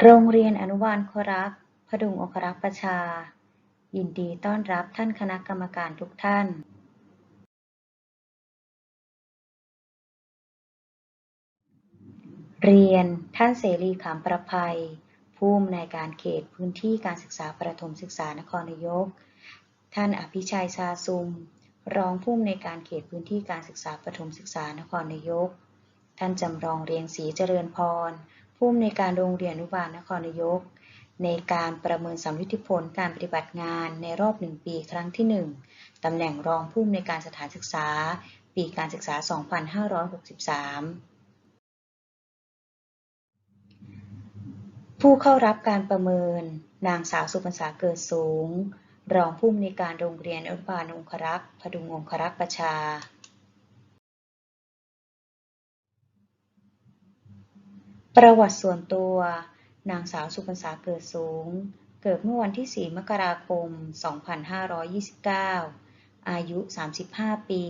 โรงเรียนอนุบาลครักษ์พดุงอครักษ์ประชา ยินดีต้อนรับท่านคณะกรรมการทุกท่านเรียนท่านเสรีขำประภัย ผู้อำนวยการเขตพื้นที่การศึกษาประถมศึกษานครนายก ท่านอภิชัยชาซุม รองผู้อำนวยการเขตพื้นที่การศึกษาประถมศึกษานครนายก ท่านจำลองเรียงศรีเจริญพร ผู้อำนวยการโรงเรียนอนุบาลนครนายก ในการประเมินสำลิดผลการปฏิบัติงานในรอบหนึ่งปีครั้งที่หนึ่งตำแหน่งรองผู้อำนวยการสถานศึกษา ปีการศึกษา 2563ผู้เข้ารับการประเมิน นางสาวสุพรรษาเกิดสูง รองผู้อำนวยการโรงเรียนอนุบาลองครักษ์พดุงองครักษ์ประชา ประวัติส่วนตัว นางสาวสุพรรษาเกิดสูง เกิดเมื่อวันที่ 4 มกราคม 2529 อายุ 35 ปี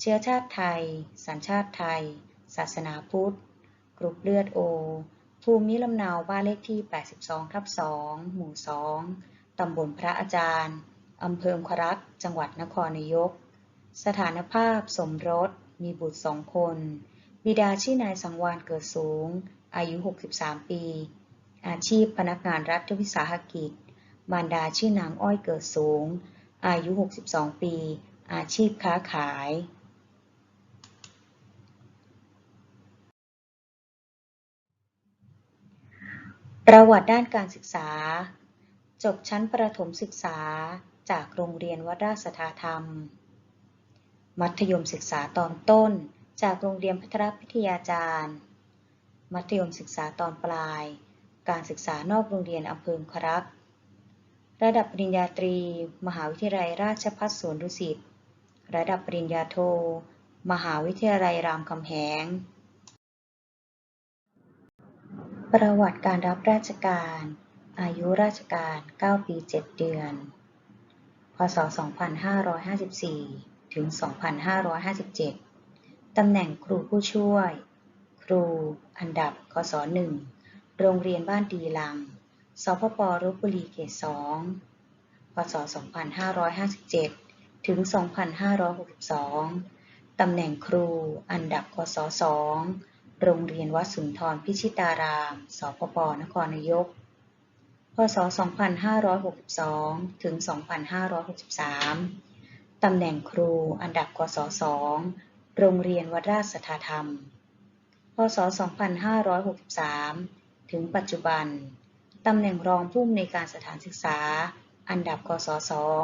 เชื้อชาติไทย สัญชาติไทย ศาสนาพุทธ กรุ๊ปเลือดโอ ภูมิลำเนาบ้านเลขที่ 82 ทับ 2 หมู่ 2 ตำบลพระอาจารย์ อำเภอองครัก จังหวัดนครนายก สถานภาพสมรส มีบุตรสองคน บิดาชื่อนายสังวานเกิดสูง อายุ 63 ปี อาชีพพนักงานรัฐวิสาหกิจ มารดาชื่อนางอ้อยเกิดสูง อายุ 62 ปี อาชีพค้าขายประวัติด้านการศึกษา จบชั้นประถมศึกษาจากโรงเรียนวัดราชสัทธาธรรม มัธยมศึกษาตอนต้น จากโรงเรียนพัทรพิทยาจารย์ มัธยมศึกษาตอนปลาย การศึกษานอกโรงเรียนอำเภอครักระดับปริญญาตรี มหาวิทยาลัยราชภัฏสวนดุสิต ระดับปริญญาโท มหาวิทยาลัยรามคำแหง ประวัติการรับราชการ อายุราชการ 9 ปี 7 เดือน พศ 2554 ถึง 2557 ตำแหน่งครูผู้ช่วย รูอันดับคศ1โรงเรียนบ้านดีลัง สพปรบุรีเขต2พศ 2557 ถึง 2562 ตำแหน่งครูอันดับคศ2โรงเรียนวัดสุนทรพิชิตาราม สพปนครนายก พศ 2562 ถึง 2563 ตำแหน่งครูอันดับคศ2โรงเรียนวัดราชสัทธาธรรม พศ 2563 ถึงปัจจุบัน ตำแหน่งรองผู้อำนวยการสถานศึกษา อันดับคศ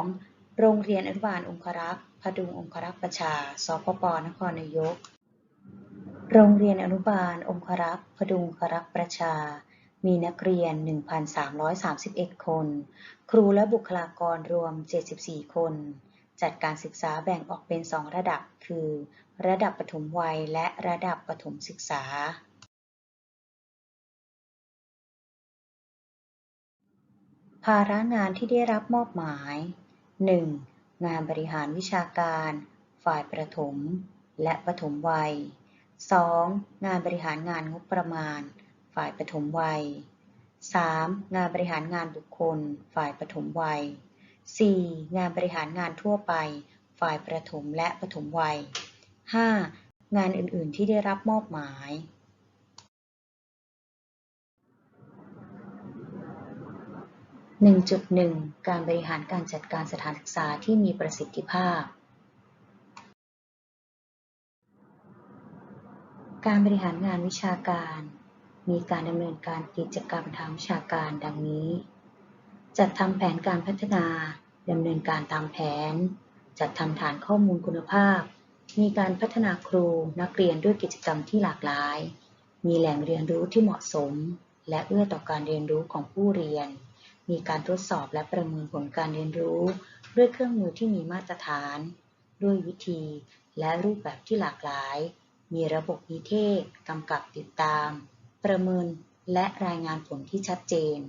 2โรงเรียนอนุบาลองครักษ์พดุงองครักษ์ประชา สพป นครนายก โรงเรียนอนุบาลองครักษ์พดุงองครักษ์ประชา มีนักเรียน 1,331 คน ครูและบุคลากรรวม 74 คนจัดการศึกษาแบ่งออกเป็น 2 ระดับ คือ ระดับปฐมวัย และระดับประถมศึกษาภาระงานที่ได้รับมอบหมาย 1. งานบริหารวิชาการ ฝ่ายประถม และปฐมวัย 2. งานบริหารงานงบประมาณ ฝ่ายปฐมวัย 3. งานบริหารงานบุคคล ฝ่ายปฐมวัย 4. งานบริหารงานทั่วไป ฝ่ายประถมและปฐมวัย 5. งานอื่น ๆ ที่ได้รับมอบหมาย1.1 การบริหารการจัดการสถานศึกษาที่มีประสิทธิภาพ การบริหารงานวิชาการ มีการดำเนินการกิจกรรมทางวิชาการดังนี้ จัดทำแผนการพัฒนาดำเนินการตามแผน จัดทำฐานข้อมูลคุณภาพ มีการพัฒนาครูนักเรียนด้วยกิจกรรมที่หลากหลาย มีแหล่งเรียนรู้ที่เหมาะสม และเอื้อต่อการเรียนรู้ของผู้เรียน มีการทดสอบและประเมินผลการเรียนรู้ ด้วยเครื่องมือที่มีมาตรฐาน ด้วยวิธีและรูปแบบที่หลากหลาย มีระบบนิเทศกำกับติดตาม ประเมินและรายงานผลที่ชัดเจน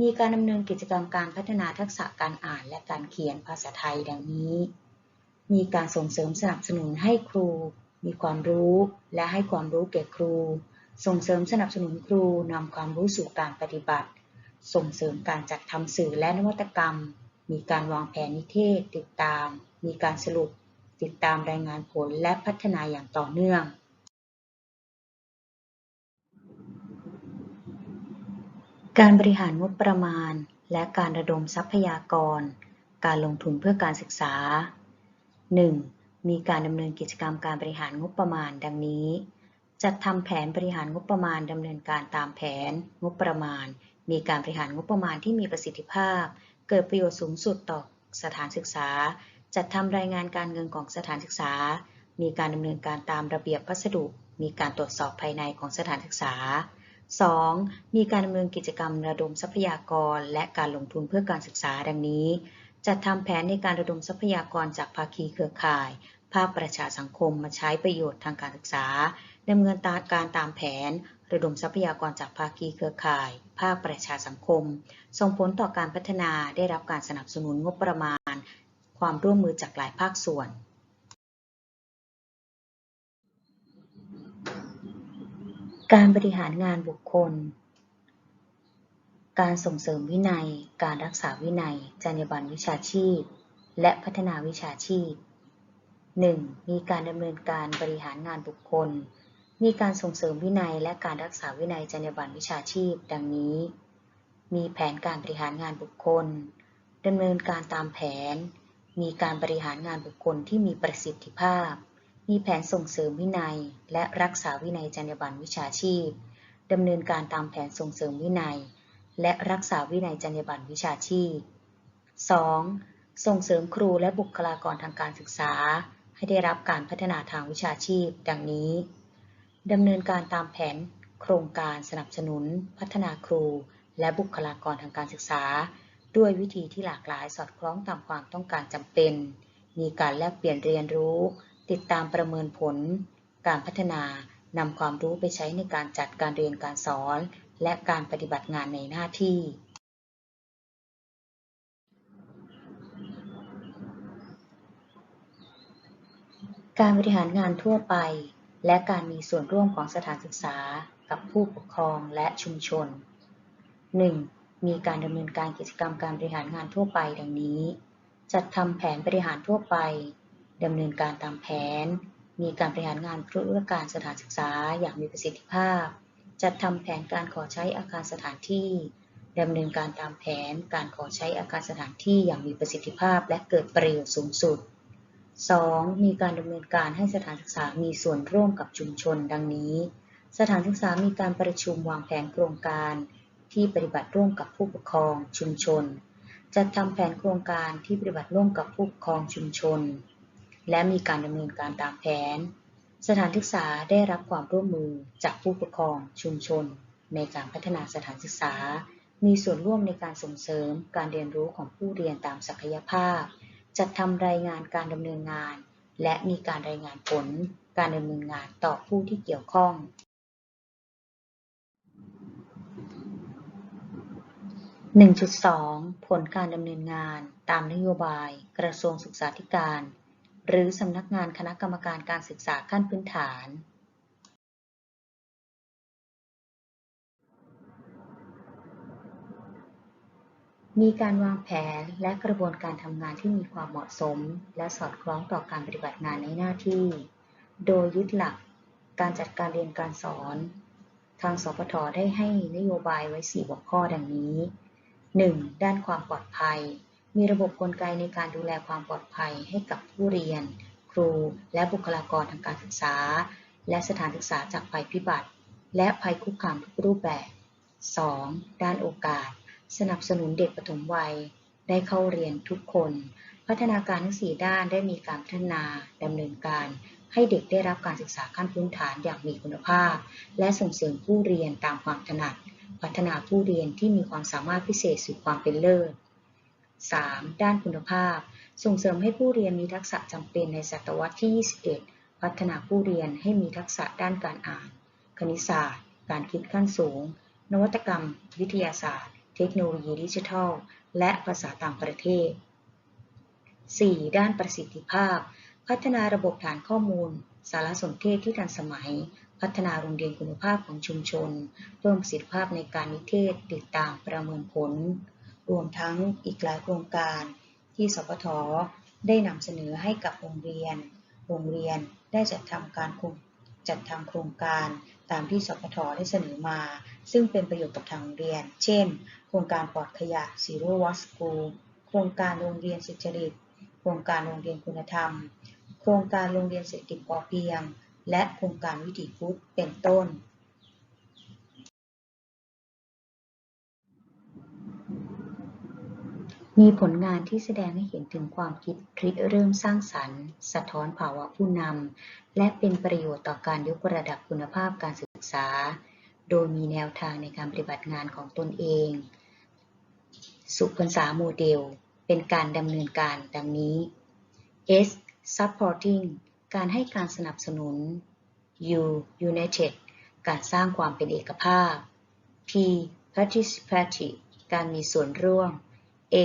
มีการดำเนินกิจกรรมการพัฒนาทักษะการอ่านและการเขียนภาษาไทยดังนี้ มีการส่งเสริมสนับสนุนให้ครู มีความรู้และให้ความรู้แก่ครู ส่งเสริมสนับสนุนครูนำความรู้สู่การปฏิบัติ ส่งเสริมการจัดทำสื่อและนวัตกรรม มีการวางแผนนิเทศ ติดตาม มีการสรุป ติดตามรายงานผลและพัฒนาอย่างต่อเนื่องการบริหารงบประมาณ และการระดมทรัพยากร การลงทุนเพื่อการศึกษา 1. มีการดำเนินกิจกรรมการบริหารงบประมาณดังนี้ จัดทำแผนบริหารงบประมาณดำเนินการตามแผน งบประมาณ มีการบริหารงบประมาณที่มีประสิทธิภาพ เกิดประโยชน์สูงสุดต่อสถานศึกษา จัดทำรายงานการเงินของสถานศึกษา มีการดำเนินการตามระเบียบพัสดุ มีการตรวจสอบภายในของสถานศึกษา 2. มีการดำเนินกิจกรรมระดมทรัพยากร และการลงทุนเพื่อการศึกษาดังนี้ จัดทำแผนในการระดมทรัพยากรจากภาคีเครือข่าย ภาคประชาสังคมมาใช้ประโยชน์ทางการศึกษาดำเนินการตามแผน ระดมทรัพยากรจากภาคีเครือข่าย ภาคประชาสังคม ส่งผลต่อการพัฒนาได้รับการสนับสนุนงบประมาณ ความร่วมมือจากหลายภาคส่วนการบริหารงานบุคคล การส่งเสริมวินัย การรักษาวินัย จรรยาบรรณวิชาชีพ และพัฒนาวิชาชีพ 1. มีการดำเนินการบริหารงานบุคคล มีการส่งเสริมวินัย และการรักษาวินัยจรรยาบรรณวิชาชีพ ดังนี้ มีแผนการบริหารงานบุคคลดำเนินการตามแผน มีการบริหารงานบุคคลที่มีประสิทธิภาพ มีแผนส่งเสริมวินัย และรักษาวินัยจรรยาบรรณวิชาชีพดำเนินการตามแผนส่งเสริมวินัย และรักษาวินัยจรรยาบรรณวิชาชีพ 2. ส่งเสริมครูและบุคลากรทางการศึกษา ให้ได้รับการพัฒนาทางวิชาชีพ ดังนี้ดำเนินการตามแผน โครงการสนับสนุน พัฒนาครู และบุคลากรทางการศึกษา ด้วยวิธีที่หลากหลายสอดคล้องตามความต้องการจำเป็น มีการแลกเปลี่ยนเรียนรู้ ติดตามประเมินผล การพัฒนานำความรู้ไปใช้ในการจัดการเรียนการสอน และการปฏิบัติงานในหน้าที่ การบริหารงานทั่วไป และการมีส่วนร่วมของสถานศึกษากับผู้ปกครองและชุมชน 1. มีการดำเนินการกิจกรรมการบริหารงานทั่วไปดังนี้ จัดทำแผนบริหารทั่วไปดำเนินการตามแผน มีการบริหารงานธุรการสถานศึกษาอย่างมีประสิทธิภาพ จัดทำแผนการขอใช้อาคารสถานที่ดำเนินการตามแผนการขอใช้อาคารสถานที่อย่างมีประสิทธิภาพและเกิดประโยชน์สูงสุด 2. มีการดำเนินการให้สถานศึกษามีส่วนร่วมกับชุมชน ดังนี้ สถานศึกษามีการประชุมวางแผนโครงการ ที่ปฏิบัติร่วมกับผู้ปกครองชุมชน จัดทำแผนโครงการที่ปฏิบัติร่วมกับผู้ปกครองชุมชน และมีการดำเนินการตามแผน สถานศึกษาได้รับความร่วมมือจากผู้ปกครองชุมชน ในการพัฒนาสถานศึกษา มีส่วนร่วมในการส่งเสริมการเรียนรู้ของผู้เรียนตามศักยภาพ จัดทำรายงานการดำเนินงาน และมีการรายงานผลการดำเนินงานต่อผู้ที่เกี่ยวข้อง 1.2 ผลการดำเนินงานตามนโยบาย กระทรวงศึกษาธิการ หรือสำนักงานคณะกรรมการการศึกษาขั้นพื้นฐานมีการวางแผนและกระบวนการทำงานที่มีความเหมาะสม และสอดคล้องต่อการปฏิบัติงานในหน้าที่ โดยยึดหลักการจัดการเรียนการสอน ทางสพทได้ให้นโยบายไว้ 4 หัวข้อดังนี้ 1. ด้านความปลอดภัย มีระบบกลไกในการดูแลความปลอดภัยให้กับผู้เรียน ครู และบุคลากรทางการศึกษา และสถานศึกษาจากภัยพิบัติ และภัยคุกคามทุกรูปแบบ 2. ด้านโอกาส สนับสนุนเด็กปฐมวัย ได้เข้าเรียนทุกคน พัฒนาการทั้ง 4 ด้านได้มีการพัฒนาดำเนินการ ให้เด็กได้รับการศึกษาขั้นพื้นฐานอย่างมีคุณภาพ และส่งเสริมผู้เรียนตามความถนัด พัฒนาผู้เรียนที่มีความสามารถพิเศษสู่ความเป็นเลิศ 3. ด้านคุณภาพ ส่งเสริมให้ผู้เรียนมีทักษะจำเป็นในศตวรรษที่ 21 พัฒนาผู้เรียนให้มีทักษะด้านการอ่าน คณิตศาสตร์ การคิดขั้นสูง นวัตกรรม วิทยาศาสตร์ เทคโนโลยีดิจิทัล และภาษาต่างประเทศ 4. ด้านประสิทธิภาพ พัฒนาระบบฐานข้อมูล สารสนเทศที่ทันสมัย พัฒนาโรงเรียนคุณภาพของชุมชน เพิ่มประสิทธิภาพในการนิเทศ ติดตามประเมินผล รวมทั้งอีกหลายโครงการที่สพทได้นำเสนอให้กับโรงเรียน โรงเรียนได้จัดทำการจัดทำโครงการตามที่สพทได้เสนอมา ซึ่งเป็นประโยชน์กับทางโรงเรียน เช่น โครงการปลอดขยะ Zero Waste School โครงการโรงเรียนสุจริต โครงการโรงเรียนคุณธรรม โครงการโรงเรียนเศรษฐกิจพอเพียง และโครงการวิถีพุทธเป็นต้น มีผลงานที่แสดงให้เห็นถึงความคิดริเริ่มสร้างสรรค์ สะท้อนภาวะผู้นำ และเป็นประโยชน์ต่อการยกระดับคุณภาพการศึกษา โดยมีแนวทางในการปฏิบัติงานของตนเอง สุพรรษาโมเดล เป็นการดำเนินการดังนี้ S supporting การให้การสนับสนุน U united การสร้างความเป็นเอกภาพ P participative การมีส่วนร่วม A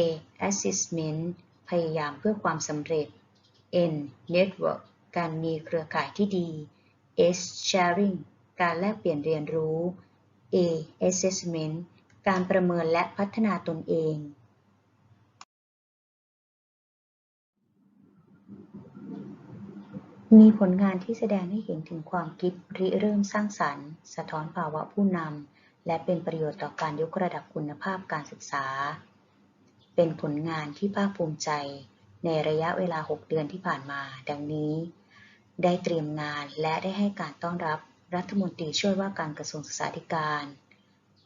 assessment พยายามเพื่อความสำเร็จ N network การมีเครือข่ายที่ดี S sharing การแลกเปลี่ยนเรียนรู้ A assessment การประเมินและพัฒนาตนเอง มีผลงานที่แสดงให้เห็นถึงความคิดริเริ่มสร้างสรรค์ สะท้อนภาวะผู้นำและเป็นประโยชน์ต่อการยกระดับคุณภาพการศึกษา เป็นผลงานที่ภาคภูมิใจ ในระยะเวลา 6 เดือนที่ผ่านมา ดังนี้ ได้เตรียมงานและได้ให้การต้อนรับรัฐมนตรีช่วยว่าการกระทรวงศึกษาธิการ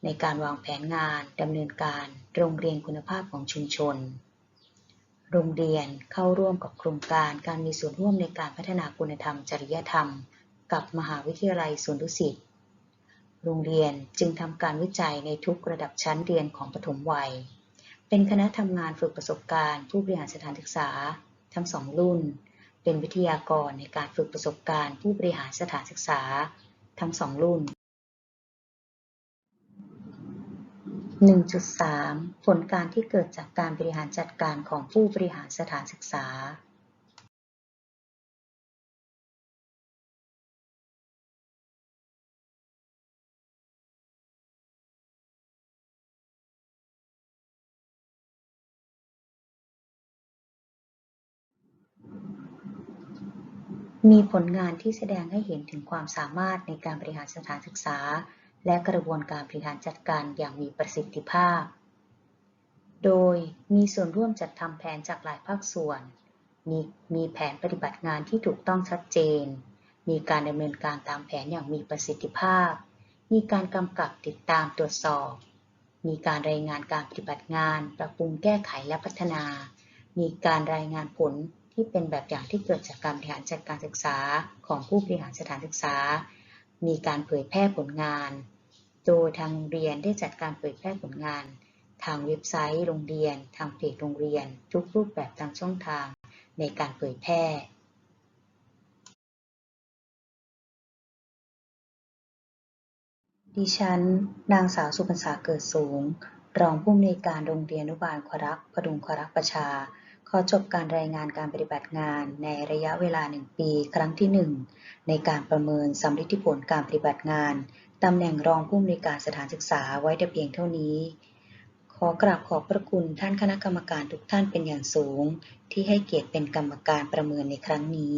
ในการวางแผนงานดำเนินการโรงเรียนคุณภาพของชุมชน โรงเรียนเข้าร่วมกับโครงการการมีส่วนร่วมในการพัฒนาคุณธรรม จริยธรรม กับมหาวิทยาลัยสวนดุสิตโรงเรียนจึงทำการวิจัยในทุกระดับชั้นเรียนของปฐมวัย เป็นคณะทำงานฝึกประสบการณ์ ผู้บริหารสถานศึกษา ทั้งสองรุ่น เป็นวิทยากรในการฝึกประสบการณ์ ผู้บริหารสถานศึกษา ทั้งสองรุ่น 1.3 ผลการที่เกิดจากการบริหารจัดการของผู้บริหารสถานศึกษา มีผลงานที่แสดงให้เห็นถึงความสามารถในการบริหารสถานศึกษา และกระบวนการบริหารจัดการอย่างมีประสิทธิภาพ โดยมีส่วนร่วมจัดทำแผนจากหลายภาคส่วน มีมีแผนปฏิบัติงานที่ถูกต้องชัดเจน มีการดำเนินการตามแผนอย่างมีประสิทธิภาพ มีการกำกับติดตามตรวจสอบ มีการรายงานการปฏิบัติงาน ปรับปรุงแก้ไขและพัฒนา มีการรายงานผล ที่เป็นแบบอย่างที่เกิดจากการบริหารจัดการศึกษาของผู้บริหารสถานศึกษา มีการเผยแพร่ผลงาน โดยทางเรียนได้จัดการเผยแพร่ผลงาน ทางเว็บไซต์โรงเรียน ทางเพจโรงเรียน ทุกรูปแบบทางช่องทางในการเผยแพร่ดิฉัน นางสาวสุพรรษาเกิดสูง รองผู้อำนวยการโรงเรียนอนุบาลควรักพดุงควรักประชา ขอจบการรายงานการปฏิบัติงานในระยะเวลา 1 ปี ครั้งที่ 1 ในการประเมินสำลิดผลการปฏิบัติงาน ตำแหน่งรองผู้อำนวยการสถานศึกษาไว้แต่เพียงเท่านี้ ขอกราบขอบพระคุณท่านคณะกรรมการทุกท่านเป็นอย่างสูง ที่ให้เกียรติเป็นกรรมการประเมินในครั้งนี้